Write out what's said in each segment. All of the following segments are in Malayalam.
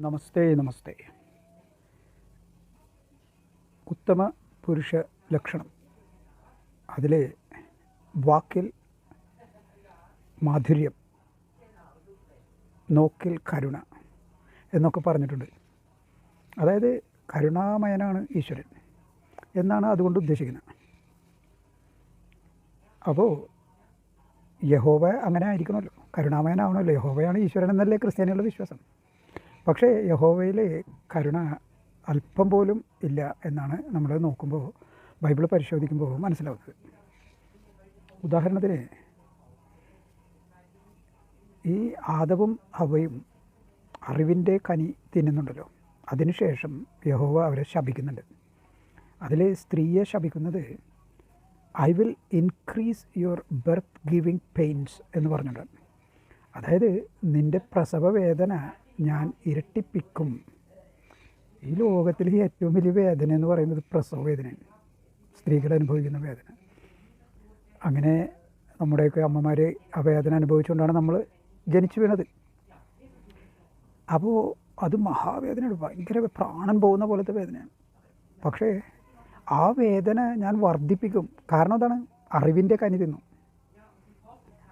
നമസ്തേ നമസ്തേ. ഉത്തമ പുരുഷ ലക്ഷണം. അതിലെ വാക്കിൽ മാധുര്യം നോക്കിൽ കരുണ എന്നൊക്കെ പറഞ്ഞിട്ടുണ്ട്. അതായത് കരുണാമയനാണ് ഈശ്വരൻ എന്നാണ് അതുകൊണ്ട് ഉദ്ദേശിക്കുന്നത്. അപ്പോൾ യഹോവ അങ്ങനെ ആയിരിക്കണമല്ലോ. കരുണാമയനാവണമല്ലോ. യഹോവയാണ് ഈശ്വരൻ എന്നല്ലേ ക്രിസ്ത്യാനികളുടെ വിശ്വാസം? പക്ഷേ യഹോവയിൽ കരുണ അല്പം പോലും ഇല്ല എന്നാണ് നമ്മൾ നോക്കുമ്പോൾ ബൈബിൾ പരിശോധിക്കുമ്പോൾ മനസ്സിലാവുന്നത്. ഉദാഹരണത്തിന് ഈ ആദവും ഹവയും അറിവിന്റെ കനി തിന്നുന്നുണ്ടല്ലോ. അതിനുശേഷം യഹോവ അവരെ ശപിക്കുന്നുണ്ട്. അതിൽ സ്ത്രീയെ ശപിക്കുന്നത് I will increase your birth giving pains എന്ന് പറഞ്ഞിട്ടുണ്ട് അതായത് നിന്റെ പ്രസവ വേദന ഞാൻ ഇരട്ടിപ്പിക്കും. ഈ ലോകത്തിൽ ഏറ്റവും വലിയ വേദന എന്ന് പറയുന്നത് പ്രസവ വേദനയാണ് സ്ത്രീകൾ അനുഭവിക്കുന്ന വേദന. അങ്ങനെ നമ്മുടെയൊക്കെ അമ്മമാർ ആ വേദന അനുഭവിച്ചുകൊണ്ടാണ് നമ്മൾ ജനിച്ചു വീണത്. അപ്പോൾ അത് മഹാവേദനയാണ്. ഭയങ്കര പ്രാണൻ പോകുന്ന പോലത്തെ വേദനയാണ്. പക്ഷേ ആ വേദന ഞാൻ വർദ്ധിപ്പിക്കും. കാരണം എന്താണ്? അറിവിന്റെ കനി തിന്നു.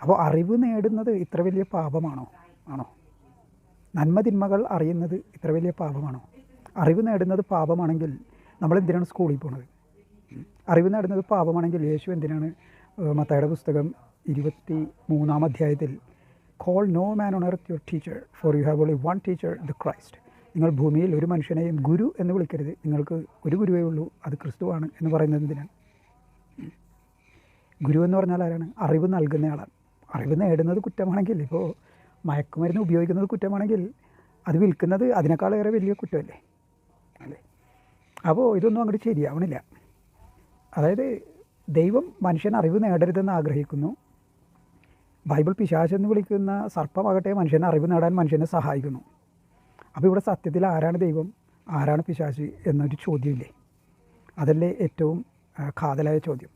അപ്പോൾ അറിവ് നേടുന്നത് ഇത്ര വലിയ പാപമാണോ? ആണോ? നന്മ തിന്മകൾ അറിയുന്നത് ഇത്ര വലിയ പാപമാണോ? അറിവ് നേടുന്നത് പാപമാണെങ്കിൽ നമ്മൾ എന്തിനാണ് സ്കൂളിൽ പോണത്? അറിവ് നേടുന്നത് പാപമാണെങ്കിൽ യേശു എന്തിനാണ് മത്തയുടെ പുസ്തകം ഇരുപത്തി മൂന്നാം അധ്യായത്തിൽ call no man on earth your teacher for you have only one teacher the Christ നിങ്ങൾ ഭൂമിയിൽ ഒരു മനുഷ്യനെയും ഗുരു എന്ന് വിളിക്കരുത്. നിങ്ങൾക്ക് ഒരു ഗുരുവേ ഉള്ളൂ അത് ക്രിസ്തുവാണ് എന്ന് പറയുന്നത് എന്തിനാണ്? ഗുരു എന്ന് പറഞ്ഞാൽ ആരാണ്? അറിവ് നൽകുന്നയാളാണ് അറിവ് നേടുന്നത് കുറ്റമാണെങ്കിൽ ഇപ്പോൾ മയക്കുമരുന്ന് ഉപയോഗിക്കുന്നത് കുറ്റമാണെങ്കിൽ അത് വിൽക്കുന്നത് അതിനേക്കാളേറെ വലിയ കുറ്റമല്ലേ? അല്ലേ? അപ്പോൾ ഇതൊന്നും അങ്ങോട്ട് ശരിയാവണില്ല. അതായത് ദൈവം മനുഷ്യൻ അറിവ് നേടരുതെന്ന് ആഗ്രഹിക്കുന്നു. ബൈബിൾ പിശാശെന്ന് എന്ന് വിളിക്കുന്ന സർപ്പമാകട്ടെ മനുഷ്യനെ അറിവ് നേടാൻ മനുഷ്യനെ സഹായിക്കുന്നു. അപ്പോൾ ഇവിടെ സത്യത്തിൽ ആരാണ് ദൈവം? ആരാണ് പിശാച് എന്നൊരു ചോദ്യമില്ലേ? അതല്ലേ ഏറ്റവും കാതലായ ചോദ്യം.